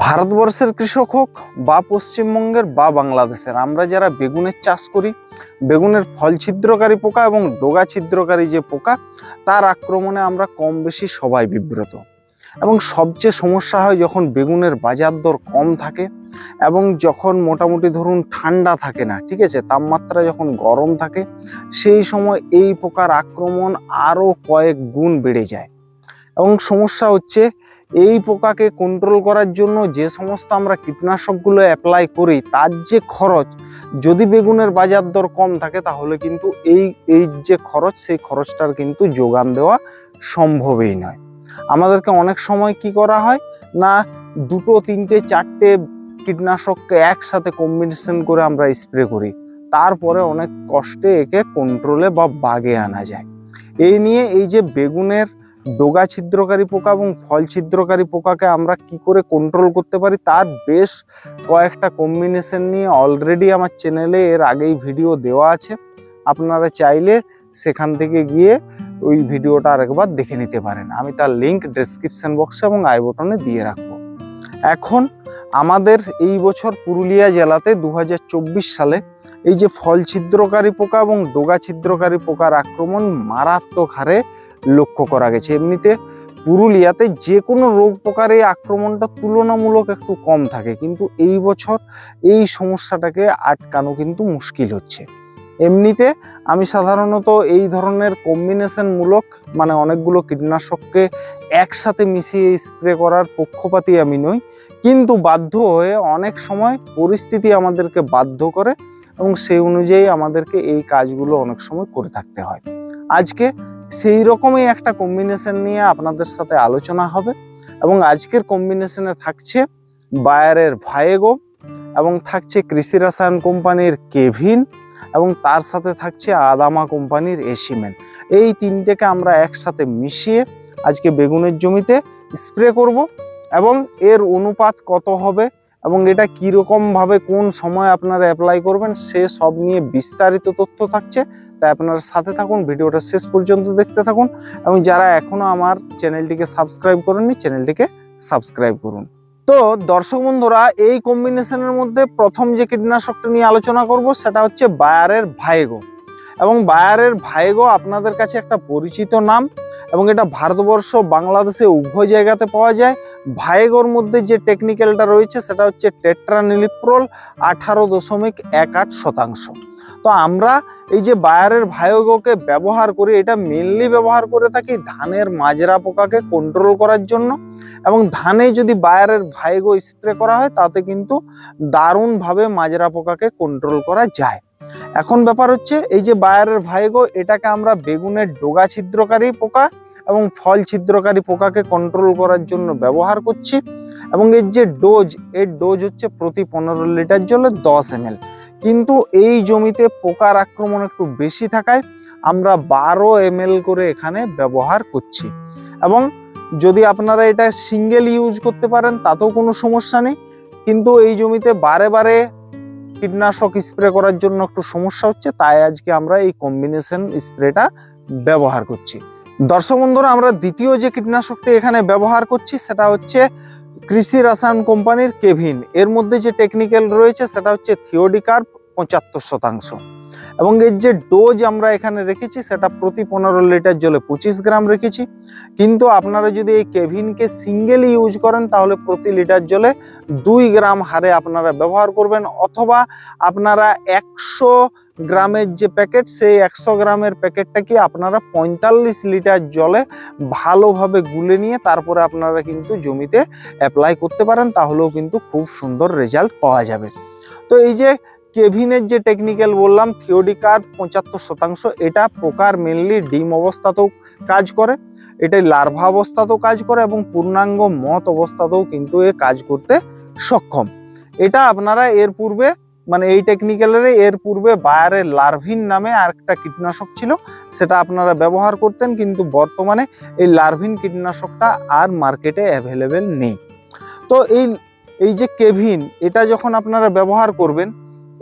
ভারতবর্ষের কৃষক হোক বা পশ্চিমবঙ্গের বা বাংলাদেশের, আমরা যারা বেগুনের চাষ করি, বেগুনের ফল ছিদ্রকারী পোকা এবং ডোগা ছিদ্রকারী যে পোকা, তার আক্রমণে আমরা কম বেশি সবাই বিব্রত। এবং সবচেয়ে সমস্যা হয় যখন বেগুনের বাজার দর কম থাকে এবং যখন মোটামুটি ধরুন ঠান্ডা থাকে না, ঠিক আছে, তাপমাত্রা যখন গরম থাকে, সেই সময় এই পোকার আক্রমণ আরও কয়েক গুণ বেড়ে যায়। এবং সমস্যা হচ্ছে এই পোকাকে কন্ট্রোল করার জন্য যে সমস্ত আমরা কীটনাশকগুলো অ্যাপ্লাই করি, তার যে খরচ, যদি বেগুনের বাজার দর কম থাকে, তাহলে কিন্তু এই এই যে খরচ, সেই খরচটার কিন্তু যোগান দেওয়া সম্ভবই নয়। আমাদেরকে অনেক সময় কি করা হয়? না, দুটো, তিনটে, চারটে কীটনাশককে একসাথে কম্বিনেশন করে আমরা স্প্রে করি। তারপরে অনেক কষ্টে একে কন্ট্রোলে বা বাগে আনা যায়। এই নিয়ে এই যে বেগুনের ডোগা ছিদ্রকারী পোকা এবং ফল ছিদ্রকারী পোকাকে আমরা কি করে কন্ট্রোল করতে পারি, তার বেশ কয়েকটা কম্বিনেশন নিয়ে অলরেডি আমার চ্যানেলে এর আগেই ভিডিও দেওয়া আছে। আপনারা চাইলে সেখান থেকে গিয়ে ওই ভিডিওটা আরেকবার দেখে নিতে পারেন। আমি তার লিংক ডেসক্রিপশন বক্সে এবং আই বটনে দিয়ে রাখব। এখন আমাদের এই বছর পুরুলিয়া জেলাতে দু হাজার চব্বিশ সালে এই যে ফল ছিদ্রকারী পোকা এবং ডোগা ছিদ্রকারী পোকার আক্রমণ মারাত্মক হারে লক্ষ্য করা গেছে। এমনিতে পুরুলিয়াতে যে কোনো রোগ এই আক্রমণটা তুলনামূলক একটু কম থাকে। কিন্তু এই বছর এই সমস্যাটাকে আটকানো কিন্তু মুশকিল হচ্ছে। এমনিতে আমি সাধারণত এই ধরনের কম্বিনেশনমূলক মানে অনেকগুলো কীটনাশককে একসাথে মিশিয়ে স্প্রে করার পক্ষপাতী আমি নই। কিন্তু বাধ্য হয়ে অনেক সময় পরিস্থিতি আমাদেরকে বাধ্য করে এবং সেই অনুযায়ী আমাদেরকে এই কাজগুলো অনেক সময় করে থাকতে হয়। আজকে সেই রকমই একটা কম্বিনেশন নিয়ে আপনাদের সাথে আলোচনা হবে এবং আজকের কম্বিনেশনে থাকছে বায়ারের ভায়েগো এবং থাকছে কৃষি রসায়ন কোম্পানির কেভিন এবং তার সাথে থাকছে আদামা কোম্পানির এসিমেন এই তিনটেকে আমরা একসাথে মিশিয়ে আজকে বেগুনের জমিতে স্প্রে করব এবং এর অনুপাত কত হবে এবং এটা কীরকমভাবে কোন সময় আপনারা অ্যাপ্লাই করবেন, সে সব নিয়ে বিস্তারিত তথ্য থাকছে। তাই আপনারা সাথে থাকুন, ভিডিওটা শেষ পর্যন্ত দেখতে থাকুন এবং যারা এখনও আমার চ্যানেলটিকে সাবস্ক্রাইব করেননি, চ্যানেলটিকে সাবস্ক্রাইব করুন। তো দর্শক বন্ধুরা, এই কম্বিনেশনের মধ্যে প্রথম যে কীটনাশকটা নিয়ে আলোচনা করব, সেটা হচ্ছে বায়ারের ভাইগো এবং বায়ারের ভাইগো আপনাদের কাছে একটা পরিচিত নাম এবং এটা ভারতবর্ষ বাংলাদেশে উভয় জায়গাতে পাওয়া যায়। ভাইগোর মধ্যে যে টেকনিক্যালটা রয়েছে সেটা হচ্ছে টেট্রানিলিপ্রল আঠারো দশমিক এক আট শতাংশ। তো আমরা এই যে বায়ারের ভায়োগোকে ব্যবহার করি, এটা মেনলি ব্যবহার করে থাকি ধানের মাজরা পোকাকে কন্ট্রোল করার জন্য এবং ধানে যদি বায়ারের ভাইগো স্প্রে করা হয়, তাতে কিন্তু দারুণভাবে মাজরা পোকাকে কন্ট্রোল করা যায়। এখন ব্যাপার হচ্ছে, এই যে বায়ারের ভাইগো, এটাকে আমরা বেগুনের ডোগা ছিদ্রকারী পোকা এবং ফল ছিদ্রকারী পোকাকে কন্ট্রোল করার জন্য ব্যবহার করছি এবং এর যে ডোজ এর ডোজ হচ্ছে প্রতি পনেরো লিটার জলে দশ এম কিন্তু এই জমিতে পোকার আক্রমণ একটু বেশি থাকায় আমরা বারো এম করে এখানে ব্যবহার করছি। এবং যদি আপনারা এটা সিঙ্গেল ইউজ করতে পারেন, তাতেও কোনো সমস্যা নেই। কিন্তু এই জমিতে বারে বারে কীটনাশক স্প্রে করার জন্য একটু সমস্যা হচ্ছে, তাই আজকে আমরা এই কম্বিনেশন স্প্রেটা ব্যবহার করছি। দর্শক বন্ধুরা, আমরা দ্বিতীয় যে কীটনাশকটি এখানে ব্যবহার করছি, সেটা হচ্ছে কৃষি রাসায়ন কোম্পানির কেভিন। এর মধ্যে যে টেকনিক্যাল রয়েছে, সেটা হচ্ছে থিওডিকার পঁচাত্তর শতাংশ। এবং এর যে ডোজ আমরা এখানে রেখেছি, সেটা প্রতি পনেরো লিটার জলে পঁচিশ গ্রাম রেখেছি। কিন্তু আপনারা যদি এই কেভিনকে সিঙ্গেল ইউজ করেন, তাহলে প্রতি লিটার জলে দুই গ্রাম হারে আপনারা ব্যবহার করবেন। অথবা আপনারা একশো গ্রামের যে প্যাকেট সেই একশো গ্রামের প্যাকেটটাকে আপনারা পঁয়তাল্লিশ লিটার জলে ভালোভাবে গুলে নিয়ে তারপরে আপনারা কিন্তু জমিতে অ্যাপ্লাই করতে পারেন, তাহলেও কিন্তু খুব সুন্দর রেজাল্ট পাওয়া যাবে। তো এই যে কেভিনের যে টেকনিক্যাল বললাম থিওডিকার পঁচাত্তর শতাংশ এটা পোকার মেনলি ডিম অবস্থাতেও কাজ করে এটা লার্ভা অবস্থাতেও কাজ করে এবং পূর্ণাঙ্গ মত অবস্থাতেও কিন্তু এ কাজ করতে সক্ষম। এটা আপনারা এর পূর্বে মানে এই টেকনিক্যালের এর পূর্বে বায়ারের লার্ভিন নামে আরেকটা কীটনাশক ছিল সেটা আপনারা ব্যবহার করতেন কিন্তু বর্তমানে এই লার্ভিন কীটনাশকটা আর মার্কেটে অ্যাভেলেবেল নেই। তো এই এই যে কেভিন এটা যখন আপনারা ব্যবহার করবেন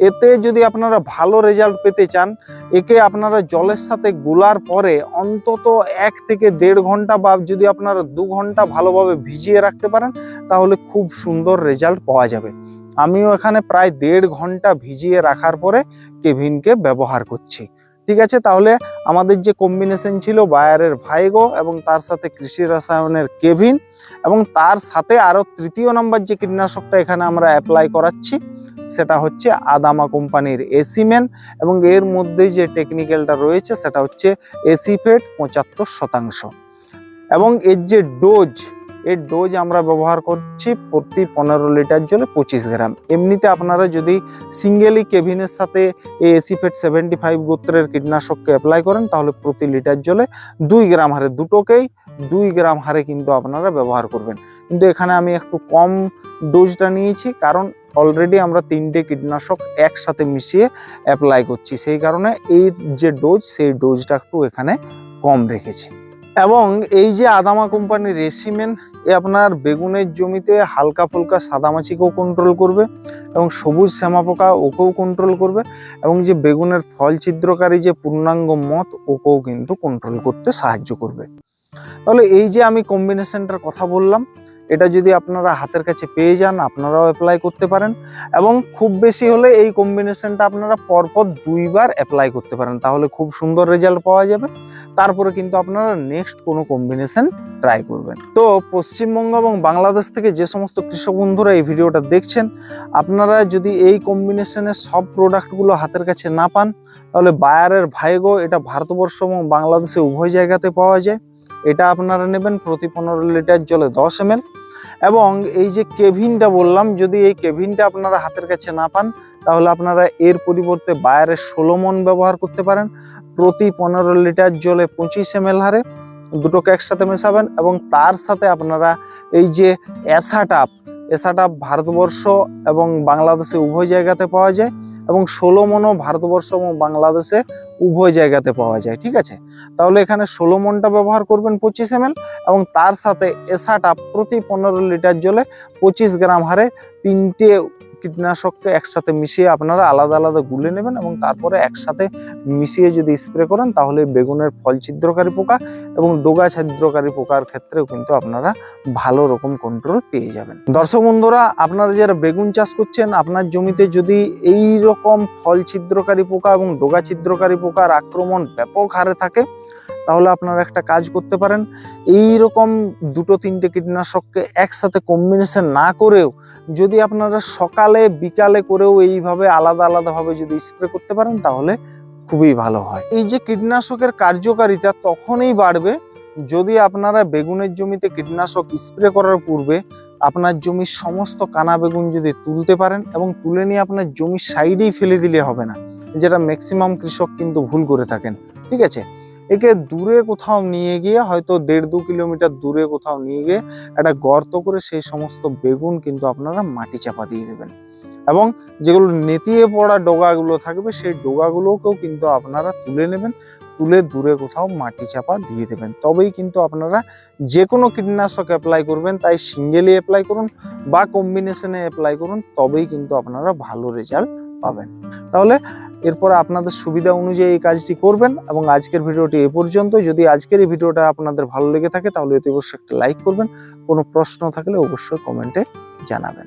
এতে যদি আপনারা ভালো রেজাল্ট পেতে চান, একে আপনারা জলের সাথে গোলার পরে অন্তত এক থেকে দেড় ঘণ্টা বা যদি আপনারা দু ঘণ্টা ভালোভাবে ভিজিয়ে রাখতে পারেন, তাহলে খুব সুন্দর রেজাল্ট পাওয়া যাবে। আমিও এখানে প্রায় দেড় ঘণ্টা ভিজিয়ে রাখার পরে কেভিনকে ব্যবহার করছি। ঠিক আছে? তাহলে আমাদের যে কম্বিনেশন ছিল বায়ারের ভাইগো এবং তার সাথে কৃষি রসায়নের কেভিন এবং তার সাথে আরও তৃতীয় নম্বর যে কীটনাশকটা এখানে আমরা অ্যাপ্লাই করাচ্ছি সেটা হচ্ছে আদামা কোম্পানির এসিমেন এবং এর মধ্যে যে টেকনিক্যালটা রয়েছে সেটা হচ্ছে এসিফেট পঁচাত্তর শতাংশ। এবং এর যে ডোজ, এর ডোজ আমরা ব্যবহার করছি প্রতি পনেরো লিটার জলে পঁচিশ গ্রাম। এমনিতে আপনারা যদি সিঙ্গেলি কেভিনের সাথে এই এসিফেট সেভেন্টি ফাইভ গোত্রের কীটনাশককে অ্যাপ্লাই করেন, তাহলে প্রতি লিটার জলে দুই গ্রাম হারে দুটোকেই, দুই গ্রাম হারে কিন্তু আপনারা ব্যবহার করবেন। কিন্তু এখানে আমি একটু কম ডোজটা নিয়েছি, কারণ অলরেডি আমরা তিনটে কীটনাশক একসাথে মিশিয়ে অ্যাপ্লাই করছি। সেই কারণে এই যে ডোজ সেই ডোজটা একটু এখানে কম রেখেছি। এবং এই যে আদামা কোম্পানির রেসিমেন এ আপনার বেগুনের জমিতে হালকা ফুলকা সাদামাছিকেও কন্ট্রোল করবে এবং সবুজ শ্যামা পোকা ওকেও কন্ট্রোল করবে এবং যে বেগুনের ফল ছিদ্রকারী যে পূর্ণাঙ্গ মত ওকেও কিন্তু কন্ট্রোল করতে সাহায্য করবে। তাহলে এই যে আমি কম্বিনেশনটার কথা বললাম এটা যদি আপনারা হাতের কাছে পেয়ে যান, আপনারাও অ্যাপ্লাই করতে পারেন এবং খুব বেশি হলে এই কম্বিনেশনটা আপনারা পরপর দুইবার অ্যাপ্লাই করতে পারেন, তাহলে খুব সুন্দর রেজাল্ট পাওয়া যাবে। তারপরে কিন্তু আপনারা নেক্সট কোনো কম্বিনেশন ট্রাই করবেন। তো পশ্চিমবঙ্গ এবং বাংলাদেশ থেকে যে সমস্ত কৃষক বন্ধুরা এই ভিডিওটা দেখছেন, আপনারা যদি এই কম্বিনেশনের সব প্রোডাক্টগুলো হাতের কাছে না পান, তাহলে বায়ারের ভাইগো, এটা ভারতবর্ষ এবং বাংলাদেশে উভয় জায়গাতে পাওয়া যায়। এটা আপনারা নেবেন প্রতি পনেরো লিটার জলে দশ এম এবং এই যে কেভিনটা বললাম, যদি এই কেভিনটা আপনারা হাতের কাছে না পান, তাহলে আপনারা এর পরিবর্তে বায়ারের ষোলো মন ব্যবহার করতে পারেন। প্রতি পনেরো লিটার জলে পঁচিশ এম হারে দুটোকে একসাথে মেশাবেন এবং তার সাথে আপনারা এই যে অ্যাসাটাপ অ্যাসাটাপ ভারতবর্ষ এবং বাংলাদেশে উভয় জায়গাতে পাওয়া যায়। এবং ষোলো মনও ভারতবর্ষ এবং বাংলাদেশে উভয় জায়গাতে পাওয়া যায়, ঠিক আছে? তাহলে এখানে ষোলো মনটা ব্যবহার করবেন পঁচিশ এম এবং তার সাথে এসাটা প্রতি পনেরো লিটার জলে পঁচিশ গ্রাম হারে তিনটে কীটনাশককে একসাথে মিশিয়ে আপনারা আলাদা আলাদা গুলে নেবেন এবং তারপরে একসাথে মিশিয়ে যদি স্প্রে করেন, তাহলে বেগুনের ফল ছিদ্রকারী পোকা এবং ডোগা ছিদ্রকারী পোকার ক্ষেত্রেও কিন্তু আপনারা ভালো রকম কন্ট্রোল পেয়ে যাবেন। দর্শক বন্ধুরা, আপনারা যারা বেগুন চাষ করছেন, আপনার জমিতে যদি এই রকম ফল ছিদ্রকারী পোকা এবং ডোগা ছিদ্রকারী পোকার আক্রমণ ব্যাপক হারে থাকে তাহলে আপনারা একটা কাজ করতে পারেন। এই রকম দুটো, তিনটে কীটনাশককে একসাথে কম্বিনেশন না করেও যদি আপনারা সকালে, বিকালে করেও এইভাবে আলাদা, আলাদাভাবে যদি স্প্রে করতে পারেন, তাহলে খুবই ভালো হয়। এই যে কীটনাশকের কার্যকারিতা তখনই বাড়বে যদি আপনারা বেগুনের জমিতে কীটনাশক স্প্রে করার পূর্বে আপনার জমির সমস্ত কানা বেগুন যদি তুলতে পারেন এবং তুলে নিয়ে আপনার জমির সাইডেই ফেলে দিলে হবে না, যেটা ম্যাক্সিমাম কৃষক কিন্তু ভুল করে থাকেন। ঠিক আছে? একে দূরে কোথাও নিয়ে গিয়ে হয়তো দেড় দু কিলোমিটার দূরে কোথাও নিয়ে গিয়ে একটা গর্ত করে সেই সমস্ত বেগুন কিন্তু আপনারা মাটি চাপা দিয়ে দেবেন। এবং যেগুলো নেতিয়ে পড়া ডোগাগুলো থাকবে, সেই ডোগাগুলোকেও কিন্তু আপনারা তুলে নেবেন, তুলে দূরে কোথাও মাটি চাপা দিয়ে দেবেন। তবেই কিন্তু আপনারা যে কোনো কীটনাশক অ্যাপ্লাই করবেন, তাই সিঙ্গেলি অ্যাপ্লাই করুন বা কম্বিনেশনে অ্যাপ্লাই করুন, তবেই কিন্তু আপনারা ভালো রেজাল্ট পাবেন। তাহলে এরপর আপনাদের সুবিধা অনুযায়ী এই কাজটি করবেন এবং আজকের ভিডিওটি এ পর্যন্ত যদি আজকের এই ভিডিওটা আপনাদের ভালো লেগে থাকে, তাহলে অতি অবশ্যই একটা লাইক করবেন। কোনো প্রশ্ন থাকলে অবশ্যই কমেন্টে জানাবেন।